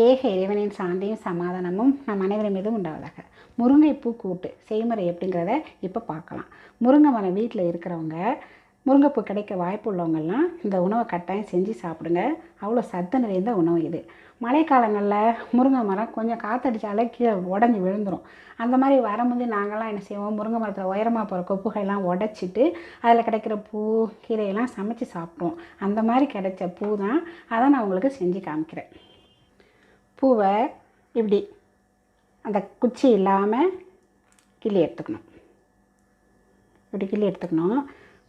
ஏக இறைவனின் சாந்தியும் சமாதானமும் நம் அனைவரும் மீதும் உண்டாவதாக. முருங்கைப்பூ கூட்டு செய்முறை எப்படிங்கிறத இப்போ பார்க்கலாம். முருங்கை மரம் வீட்டில் இருக்கிறவங்க முருங்கைப்பூ கிடைக்க வாய்ப்பு உள்ளவங்கள்லாம் இந்த உணவை கட்டாயம் செஞ்சு சாப்பிடுங்க. அவ்வளோ சத்து நிறைந்த உணவு இது. மழைக்காலங்களில் முருங்கை மரம் கொஞ்சம் காற்றடிச்சாலே கீழே உடஞ்சி விழுந்துடும் அந்த மாதிரி வரும்போது நாங்கள்லாம் என்ன செய்வோம்? முருங்கை மரத்தில் உயரமாக போகிற கொப்புகையெல்லாம் உடச்சிட்டு அதில் கிடைக்கிற பூ கீரையெல்லாம் சமைச்சு சாப்பிடுவோம். அந்த மாதிரி கிடைச்ச பூ தான் அதை நான் உங்களுக்கு செஞ்சு காமிக்கிறேன். பூவை இப்படி அந்த குச்சி இல்லாமல் கிள்ளி எடுத்துக்கணும். இப்படி கிள்ளி எடுத்துக்கணும்.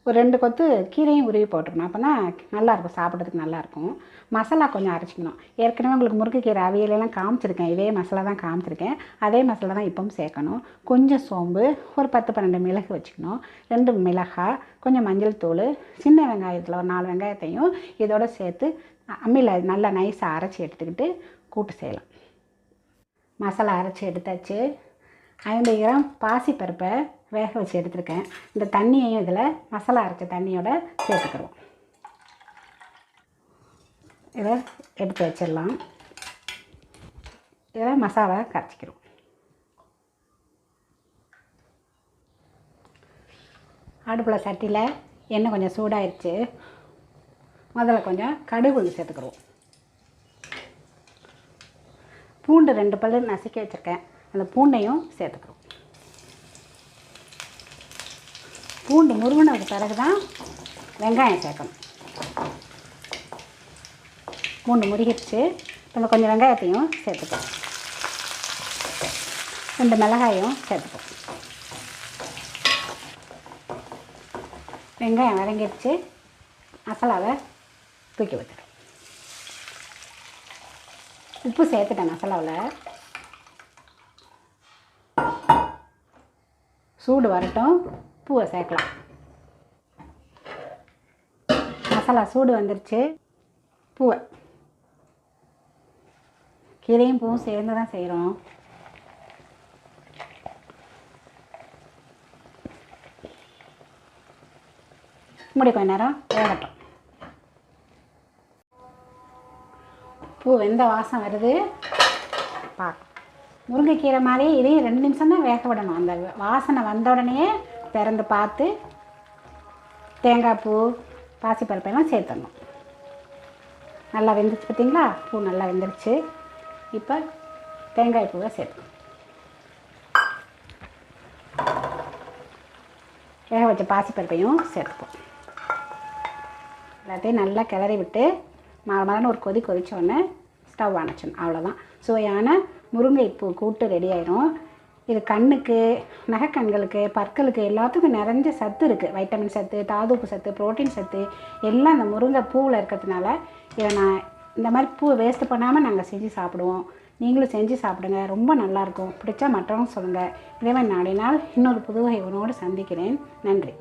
ஒரு ரெண்டு கொத்து கீரையும் உருவி போட்டுக்கணும். அப்போனா நல்லாயிருக்கும் சாப்பிட்றதுக்கு நல்லாயிருக்கும் மசாலா கொஞ்சம் அரைச்சிக்கணும். ஏற்கனவே உங்களுக்கு முருங்கைக்கீரை அவியலெல்லாம் காமிச்சிருக்கேன். இதே மசாலா தான் காமிச்சிருக்கேன். அதே மசாலா தான் இப்பவும் சேர்க்கணும். கொஞ்சம் சோம்பு ஒரு பத்து பன்னெண்டு மிளகு வச்சுக்கணும். ரெண்டு மிளகாய் கொஞ்சம் மஞ்சள் தூள் சின்ன வெங்காயத்தில் ஒரு நாலு வெங்காயத்தையும் இதோடு சேர்த்து அம்மியில் நல்லா நைஸாக அரைச்சி எடுத்துக்கிட்டு கூட்டு செய்யலாம். மசாலா அரைச்சி எடுத்தாச்சு. ஐம்பது கிராம் பாசிப்பருப்பை வேக வச்சு எடுத்திருக்கேன். இந்த தண்ணியையும் இதில் மசாலா அரைச்ச தண்ணியோட சேர்த்துக்கிடுவோம். இதை எடுத்து வச்சிடலாம். இதை மசாலா கரைச்சிக்கிறோம் அடுப்பில் சட்டியில் எண்ணெய் கொஞ்சம் சூடாயிருச்சு. முதல்ல கொஞ்சம் கடுகு கொஞ்சம் சேர்த்துக்கிறோம் பூண்டு ரெண்டு பல்லு நசுக்கி வச்சுருக்கேன். அந்த பூண்டையும் சேர்த்துக்கிறோம். பூண்டு முருகினதுக்கு பிறகு தான் வெங்காயம் சேர்க்கணும். பூண்டு முருகிடுச்சு இப்போ கொஞ்சம் வெங்காயத்தையும் சேர்த்துக்கிறோம். ரெண்டு மிளகாயும் சேர்த்துக்கிறோம். வெங்காயம் வதங்கிடுச்சு மசாலாவை தூக்கி வச்சுக்கிறோம் உப்பு சேர்த்துட்டேன் மசாலாவில். சூடு வரட்டும் பூவை சேர்க்கலாம். மசாலா சூடு வந்துருச்சு பூவை கீரையும் பூவும் சேர்ந்து தான் செய்கிறோம் முடி கொஞ்ச நேரம் வேகட்டும். பூ வெந்த வாசம் வருது. பார்க்க முருங்கைக்கீரை மாதிரி இதையும் ரெண்டு நிமிஷம் தான் வேக விடணும். அந்த வாசனை வந்த உடனே திறந்து பார்த்து தேங்காய் பூ பாசிப்பருப்பெல்லாம் சேர்த்துடணும். நல்லா வெந்துச்சு பார்த்தீங்களா? பூ நல்லா வெந்துருச்சு. இப்போ தேங்காய் பூவை சேர்த்துக்கணும். வேக வச்ச பாசிப்பருப்பையும் சேர்த்துப்போம். எல்லாத்தையும் நல்லா கிளறி விட்டு மரமரன்னு ஒரு கொதி கொதித்தோடனே ஸ்டவ் அணைச்சிடணும் அவ்வளோதான் சுவையான முருங்கை பூ கூட்டு ரெடி ஆயிரும். இது கண்ணுக்கு நகைக்கண்களுக்கு பற்களுக்கு எல்லாத்துக்கும் நிறைஞ்ச சத்து இருக்குது வைட்டமின் சத்து தாதுப்பு சத்து ப்ரோட்டீன் சத்து எல்லாம் இந்த முருங்கை பூவில் இருக்கிறதுனால இதை நான் இந்த மாதிரி பூவை வேஸ்ட் பண்ணாமல் நாங்கள் செஞ்சு சாப்பிடுவோம். நீங்களும் செஞ்சு சாப்பிடுங்க. ரொம்ப நல்லாயிருக்கும் பிடிச்சா மற்றவங்க சொல்லுங்கள் இதே மாதிரி நாள் இன்னொரு புதுவகை உணவோடு சந்திக்கிறேன். நன்றி.